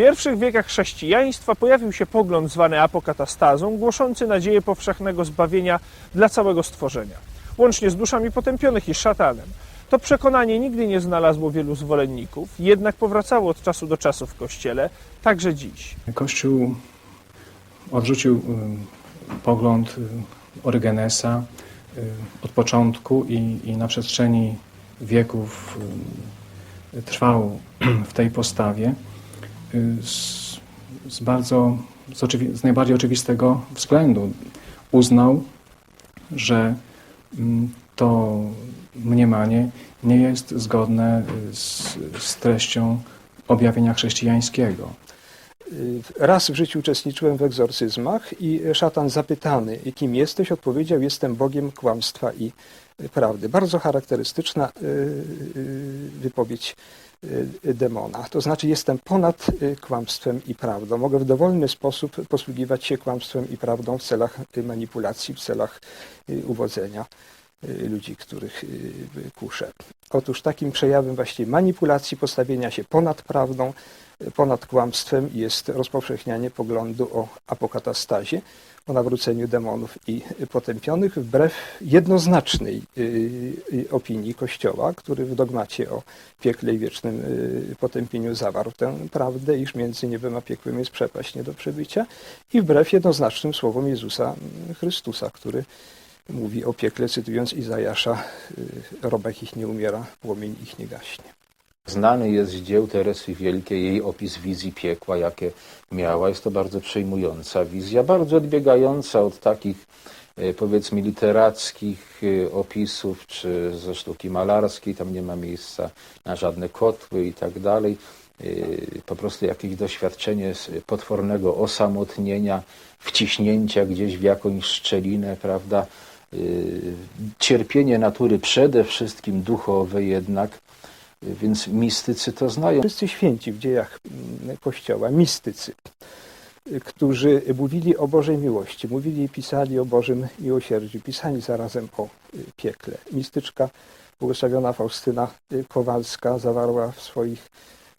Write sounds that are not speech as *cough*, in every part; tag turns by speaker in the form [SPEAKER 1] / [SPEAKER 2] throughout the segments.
[SPEAKER 1] pierwszych wiekach chrześcijaństwa pojawił się pogląd zwany apokatastazą, głoszący nadzieję powszechnego zbawienia dla całego stworzenia, łącznie z duszami potępionych i szatanem. To przekonanie nigdy nie znalazło wielu zwolenników, jednak powracało od czasu do czasu w Kościele, także dziś.
[SPEAKER 2] Kościół odrzucił y, pogląd y, Orygenesa y, od początku i, i na przestrzeni wieków trwał *clears throat* w tej postawie z, z bardzo, z, oczywi- z najbardziej oczywistego względu. Uznał, że mm, to mniemanie nie jest zgodne y, z, z treścią objawienia chrześcijańskiego.
[SPEAKER 3] Raz w życiu uczestniczyłem w egzorcyzmach i szatan zapytany, kim jesteś, odpowiedział, jestem Bogiem kłamstwa i prawdy. Bardzo charakterystyczna y, y, wypowiedź y, demona. To znaczy, jestem ponad y, kłamstwem i prawdą. Mogę w dowolny sposób posługiwać się kłamstwem i prawdą w celach y, manipulacji, w celach y, uwodzenia y, ludzi, których y, kuszę. Otóż takim przejawem właściwie manipulacji, postawienia się ponad prawdą, ponad kłamstwem jest rozpowszechnianie poglądu o apokatastazie, o nawróceniu demonów i potępionych, wbrew jednoznacznej y, y, opinii Kościoła, który w dogmacie o piekle i wiecznym y, potępieniu zawarł tę prawdę, iż między niebem a piekłem jest przepaść nie do przebycia i wbrew jednoznacznym słowom Jezusa mm, Chrystusa, który mówi o piekle, cytując Izajasza, y, robek ich nie umiera, płomień ich nie gaśnie.
[SPEAKER 4] Znany jest z dzieł Teresy Wielkiej jej opis wizji piekła, jakie miała. Jest to bardzo przejmująca wizja, bardzo odbiegająca od takich e, powiedzmy literackich e, opisów, czy ze sztuki malarskiej, tam nie ma miejsca na żadne kotły i tak dalej. Po prostu jakieś doświadczenie potwornego osamotnienia, wciśnięcia gdzieś w jakąś szczelinę, prawda? E, Cierpienie natury przede wszystkim duchowe jednak, więc mistycy to znają.
[SPEAKER 3] Wszyscy święci w dziejach mm, Kościoła, mistycy, y, którzy mówili o Bożej miłości, mówili i pisali o Bożym miłosierdziu, pisali zarazem o y, piekle. Mistyczka błogosławiona Faustyna y, Kowalska zawarła w swoich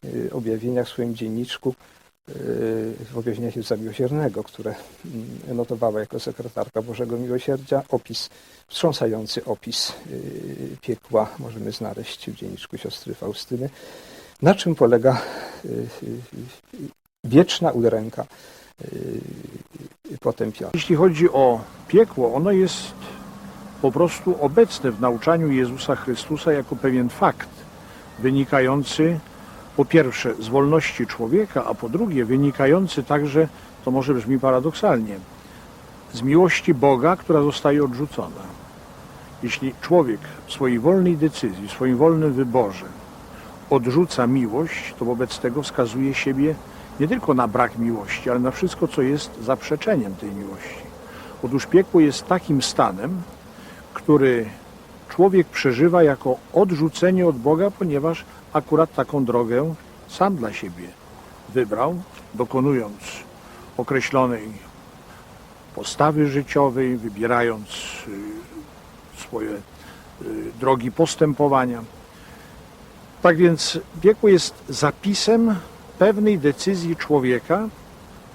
[SPEAKER 3] y, objawieniach, w swoim dzienniczku, y, w objawieniach Jezusa Miłosiernego, które mm, notowała jako sekretarka Bożego Miłosierdzia, opis, wstrząsający opis y, piekła możemy znaleźć w dzienniczku siostry Faustyny. Na czym polega y, y, y, wieczna udręka potępionych?
[SPEAKER 5] Jeśli chodzi o piekło, ono jest po prostu obecne w nauczaniu Jezusa Chrystusa jako pewien fakt, wynikający po pierwsze z wolności człowieka, a po drugie wynikający także, to może brzmi paradoksalnie, z miłości Boga, która zostaje odrzucona. Jeśli człowiek w swojej wolnej decyzji, w swoim wolnym wyborze odrzuca miłość, to wobec tego wskazuje siebie nie tylko na brak miłości, ale na wszystko, co jest zaprzeczeniem tej miłości. Otóż piekło jest takim stanem, który człowiek przeżywa jako odrzucenie od Boga, ponieważ akurat taką drogę sam dla siebie wybrał, dokonując określonej postawy życiowej, wybierając y, swoje y, drogi postępowania. Tak więc piekło jest zapisem pewnej decyzji człowieka,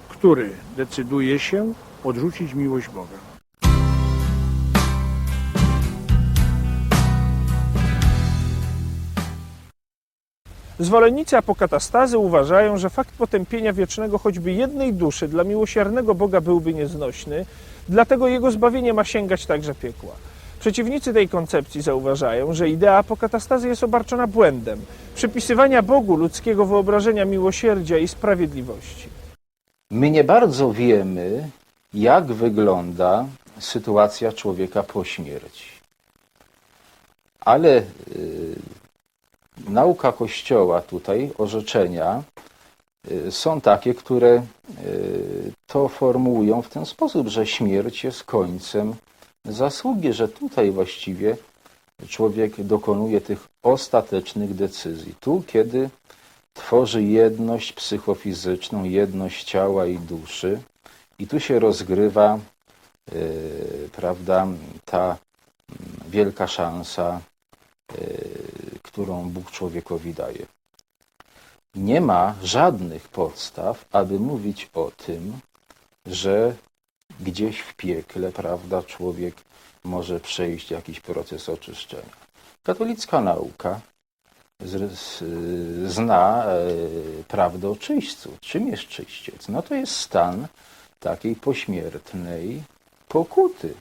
[SPEAKER 5] który decyduje się odrzucić miłość Boga.
[SPEAKER 1] Zwolennicy apokatastazy uważają, że fakt potępienia wiecznego choćby jednej duszy dla miłosiernego Boga byłby nieznośny, dlatego jego zbawienie ma sięgać także piekła. Przeciwnicy tej koncepcji zauważają, że idea apokatastazy jest obarczona błędem przypisywania Bogu ludzkiego wyobrażenia miłosierdzia i sprawiedliwości.
[SPEAKER 4] My nie bardzo wiemy, jak wygląda sytuacja człowieka po śmierci. Ale y, nauka Kościoła tutaj, orzeczenia y, są takie, które y, to formułują w ten sposób, że śmierć jest końcem zasługi, że tutaj właściwie człowiek dokonuje tych ostatecznych decyzji. Tu, kiedy tworzy jedność psychofizyczną, jedność ciała i duszy, i tu się rozgrywa, y, prawda, ta mm, wielka szansa, którą Bóg człowiekowi daje. nie ma żadnych podstaw, aby mówić o tym, że gdzieś w piekle, prawda, człowiek może przejść jakiś proces oczyszczenia. Katolicka nauka zna e, prawdę o czyśćcu. Czym jest czyściec? No to jest stan takiej pośmiertnej pokuty.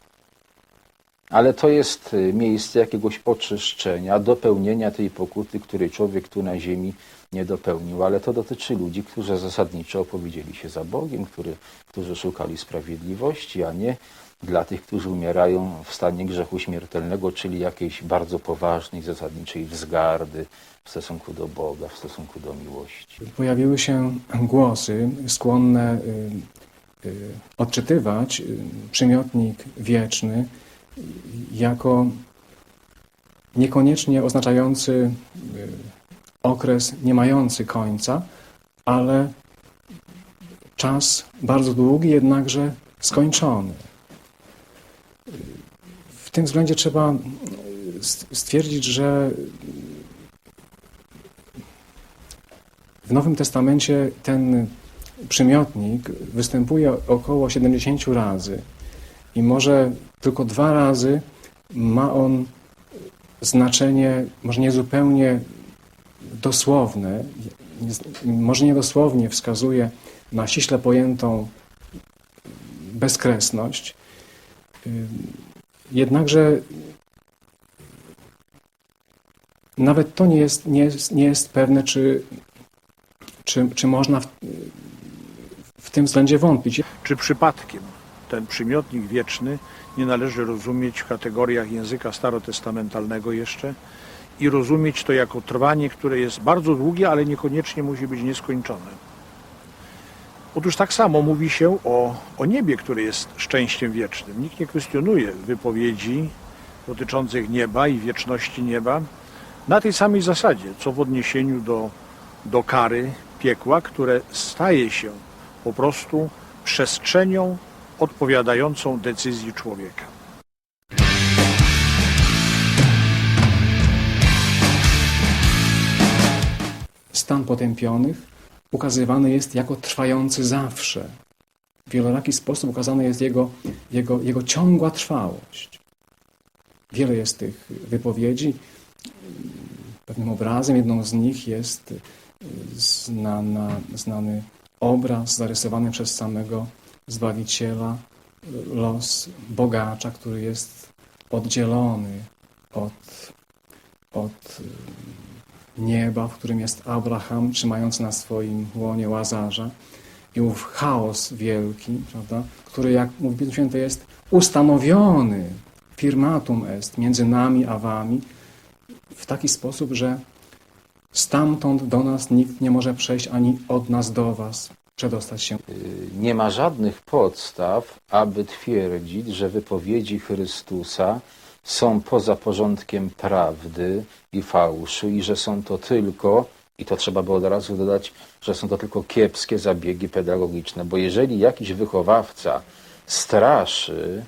[SPEAKER 4] Ale to jest e, miejsce jakiegoś oczyszczenia, dopełnienia tej pokuty, której człowiek tu na ziemi nie dopełnił. Ale to dotyczy ludzi, którzy zasadniczo opowiedzieli się za Bogiem, który, którzy szukali sprawiedliwości, a nie dla tych, którzy umierają w stanie grzechu śmiertelnego, czyli jakiejś bardzo poważnej, zasadniczej wzgardy w stosunku do Boga, w stosunku do miłości.
[SPEAKER 2] Pojawiły się głosy skłonne y, y, odczytywać y, przymiotnik wieczny jako niekoniecznie oznaczający y, okres nie mający końca, ale czas bardzo długi, jednakże skończony. W tym względzie trzeba y, st- stwierdzić, że w Nowym Testamencie ten przymiotnik występuje około 70 razy i może tylko dwa razy ma on znaczenie, może nie zupełnie dosłowne, może niedosłownie wskazuje na ściśle pojętą bezkresność. Jednakże nawet to nie jest, nie jest, nie jest pewne, czy, czy, czy można w, w tym względzie wątpić.
[SPEAKER 5] Czy przypadkiem ten przymiotnik wieczny nie należy rozumieć w kategoriach języka starotestamentalnego jeszcze i rozumieć to jako trwanie, które jest bardzo długie, ale niekoniecznie musi być nieskończone. Otóż tak samo mówi się o, o niebie, które jest szczęściem wiecznym. Nikt nie kwestionuje wypowiedzi dotyczących nieba i wieczności nieba na tej samej zasadzie, co w odniesieniu do, do kary piekła, które staje się po prostu przestrzenią odpowiadającą decyzji człowieka.
[SPEAKER 2] Stan potępionych ukazywany jest jako trwający zawsze. W wieloraki sposób ukazana jest jego, jego, jego ciągła trwałość. Wiele jest tych wypowiedzi. Pewnym obrazem, jedną z nich jest znana, znany obraz zarysowany przez samego Zbawiciela, los bogacza, który jest oddzielony od, od y, nieba, w którym jest Abraham, trzymający na swoim łonie Łazarza. I ów chaos wielki, prawda, który, jak mówi Pismo Święte, jest ustanowiony, firmatum est, między nami a wami, w taki sposób, że stamtąd do nas nikt nie może przejść, ani od nas do was przedostać się.
[SPEAKER 4] Y, Nie ma żadnych podstaw, aby twierdzić, że wypowiedzi Chrystusa są poza porządkiem prawdy i fałszu i że są to tylko, i to trzeba by od razu dodać, że są to tylko kiepskie zabiegi pedagogiczne, bo jeżeli jakiś wychowawca straszy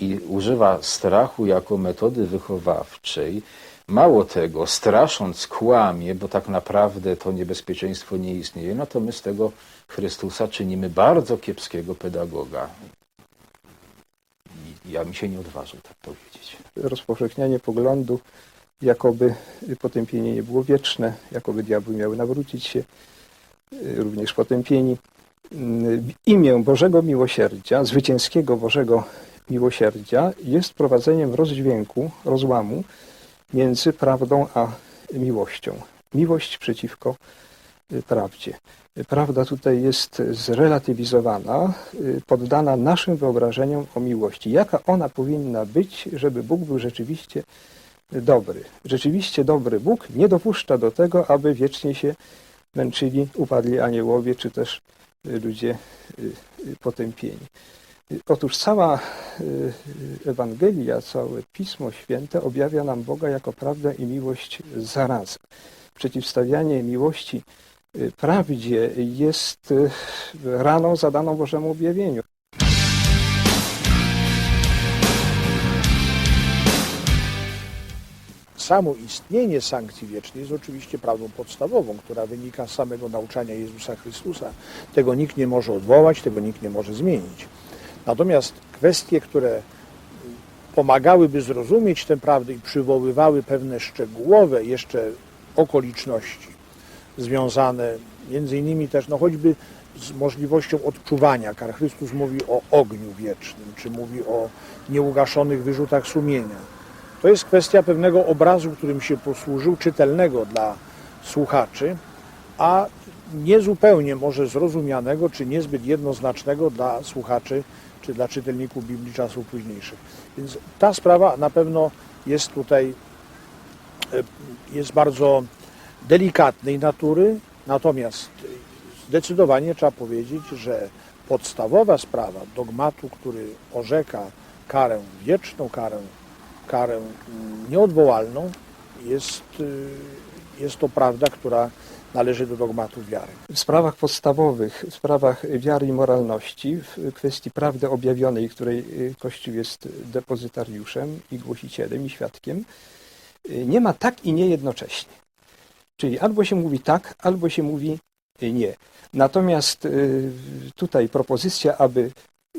[SPEAKER 4] i używa strachu jako metody wychowawczej, mało tego, strasząc kłamie, bo tak naprawdę to niebezpieczeństwo nie istnieje, no to my z tego Chrystusa czynimy bardzo kiepskiego pedagoga. Ja mi się nie odważył tak powiedzieć.
[SPEAKER 3] rozpowszechnianie poglądu, jakoby potępienie nie było wieczne, jakoby diabły miały nawrócić się, y, również potępieni. Y, W imię Bożego Miłosierdzia, zwycięskiego Bożego Miłosierdzia jest prowadzeniem rozdźwięku, rozłamu między prawdą a miłością. Miłość przeciwko y, prawdzie. Prawda tutaj jest zrelatywizowana, y, poddana naszym wyobrażeniom o miłości. Jaka ona powinna być, żeby Bóg był rzeczywiście dobry. Rzeczywiście dobry Bóg nie dopuszcza do tego, aby wiecznie się męczyli upadli aniołowie, czy też y, ludzie potępieni. Otóż cała y, Ewangelia, całe Pismo Święte objawia nam Boga jako prawdę i miłość zarazem. Przeciwstawianie miłości y, prawdzie jest y, raną zadaną Bożemu objawieniu.
[SPEAKER 5] samo istnienie sankcji wiecznej jest oczywiście prawdą podstawową, która wynika z samego nauczania Jezusa Chrystusa. Tego nikt nie może odwołać, tego nikt nie może zmienić. Natomiast kwestie, które pomagałyby zrozumieć tę prawdę i przywoływały pewne szczegółowe jeszcze okoliczności związane między innymi też no choćby z możliwością odczuwania kar. Chrystus mówi o ogniu wiecznym, czy mówi o nieugaszonych wyrzutach sumienia. To jest kwestia pewnego obrazu, którym się posłużył, czytelnego dla słuchaczy, a niezupełnie może zrozumianego, czy niezbyt jednoznacznego dla słuchaczy, czy dla czytelników Biblii czasów późniejszych. Więc ta sprawa na pewno jest tutaj e, jest bardzo delikatnej natury, natomiast zdecydowanie trzeba powiedzieć, że podstawowa sprawa dogmatu, który orzeka karę wieczną, karę, karę mm, nieodwołalną, jest, y, jest to prawda, która należy do dogmatu wiary.
[SPEAKER 3] W sprawach podstawowych, w sprawach wiary i moralności, w kwestii prawdy objawionej, której y, Kościół jest depozytariuszem i głosicielem i świadkiem, y, nie ma tak i nie jednocześnie. Czyli albo się mówi tak, albo się mówi y, nie. Natomiast tutaj propozycja, aby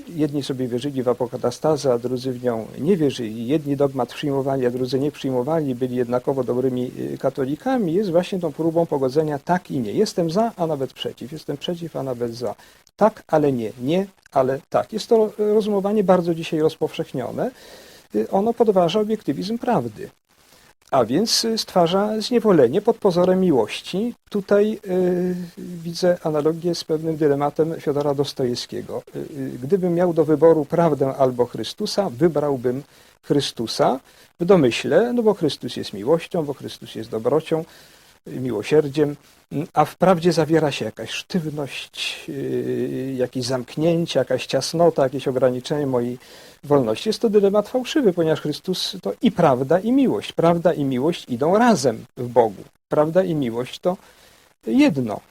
[SPEAKER 3] jedni sobie wierzyli w apokatastazę, a drudzy w nią nie wierzyli, jedni dogmat przyjmowali, a drudzy nie przyjmowali, byli jednakowo dobrymi y, katolikami, jest właśnie tą próbą pogodzenia tak i nie. Jestem za, a nawet przeciw. Jestem przeciw, a nawet za. Tak, ale nie. Nie, ale tak. Jest to y, rozumowanie bardzo dzisiaj rozpowszechnione. Y, Ono podważa obiektywizm prawdy. A więc y, stwarza zniewolenie pod pozorem miłości. Tutaj y, widzę analogię z pewnym dylematem Fiodora Dostojewskiego. Y, gdybym miał do wyboru prawdę albo Chrystusa, wybrałbym Chrystusa w domyśle, no bo Chrystus jest miłością, bo Chrystus jest dobrocią, miłosierdziem, a w prawdzie zawiera się jakaś sztywność, y, jakieś zamknięcie, jakaś ciasnota, jakieś ograniczenie mojej wolności. Jest to dylemat fałszywy, ponieważ Chrystus to i prawda, i miłość. Prawda i miłość idą razem w Bogu. Prawda i miłość to jedno.